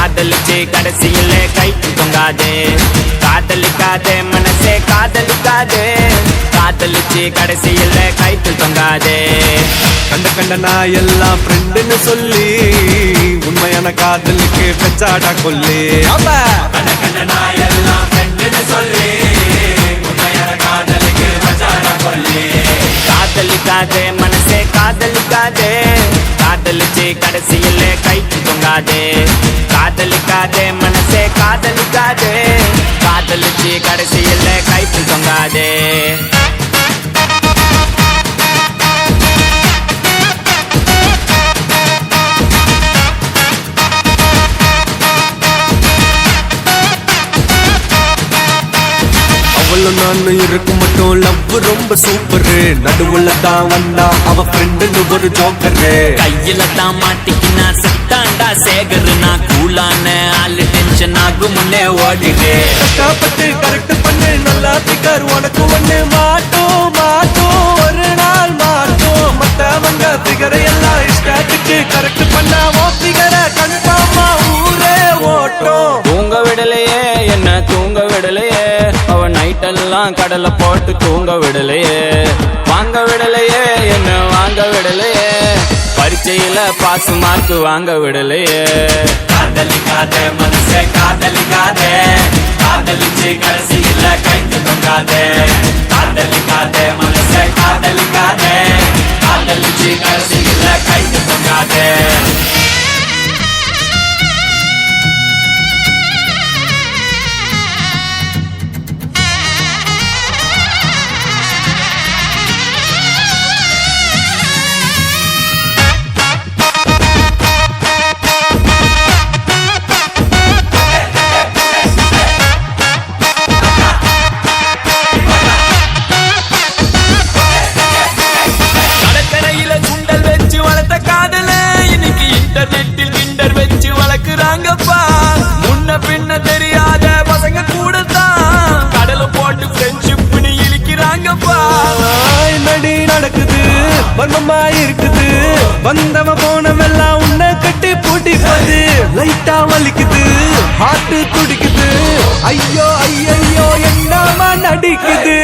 காதலிச்சு கடைசியில கைக்கு தொங்காதே. காதலிக்காதே மனசே காதலிக்காதே. காதலிச்சு கடைசியில கைக்கு தொங்காதே. கண்ட கண்ட நான் எல்லாம் ஃப்ரெண்டுன்னு சொல்லி உண்மையான காதலுக்கு பெச்சாடா கொல்லி. கண்ட கண்ட நான் எல்லாம் ஃப்ரெண்டுன்னு சொல்லி உண்மையான காதலுக்கு மச்சான கொல்லி. காதலிக்காதே மனசே காதலிக்காதே. காதலிச்சு கடைசியில கைக்கு காதலிக்காதே மனசே காதலிக்காதே. காதலிச்சு கடைசியில கைக்கு தொங்காதே. அவளும் நானும் இருக்கும் மட்டும். லவ் ரொம்ப சூப்பரு. நடுவுல தான் வந்தா அவ ஃப்ரெண்டுன்னு ஒரு ஜோக்கரு. கையில தான் மாட்டிக்கினா செத்தாண்டா சேகர். நான் கூலான ஆளு டென்ஷன் ஆகும் முன்னே ஓடிடு. கஷ்டப்பட்டு கரெக்ட் பண்ணு நல்லா பிக்கர் உனக்கு ஒண்ணு மாட்டோம்? எல்லாம் கடலை போட்டு தூங்க விடலையே. வாங்க விடலையே என்ன வாங்க விடலையே. பரீட்சையில பாஸ் மார்க் வாங்க விடலையே. காதலிக்காதே மனசே காதலிக்காதே காதலிச்சு கடைசியில கைத்து தொங்காதே. காதலிக்காதே மனசே காதலிக்காதே காதலிச்சு கடைசியில கைத்து தொங்காதே. நடக்குது வர்மமா இருக்குது. வந்தவ போனவெல்லாம் உன்னை கட்டி பூட்டி போது லைட்டா வலிக்குது ஹார்ட் துடிக்குது. ஐயோ ஐயோ என்னமா நடிக்குது?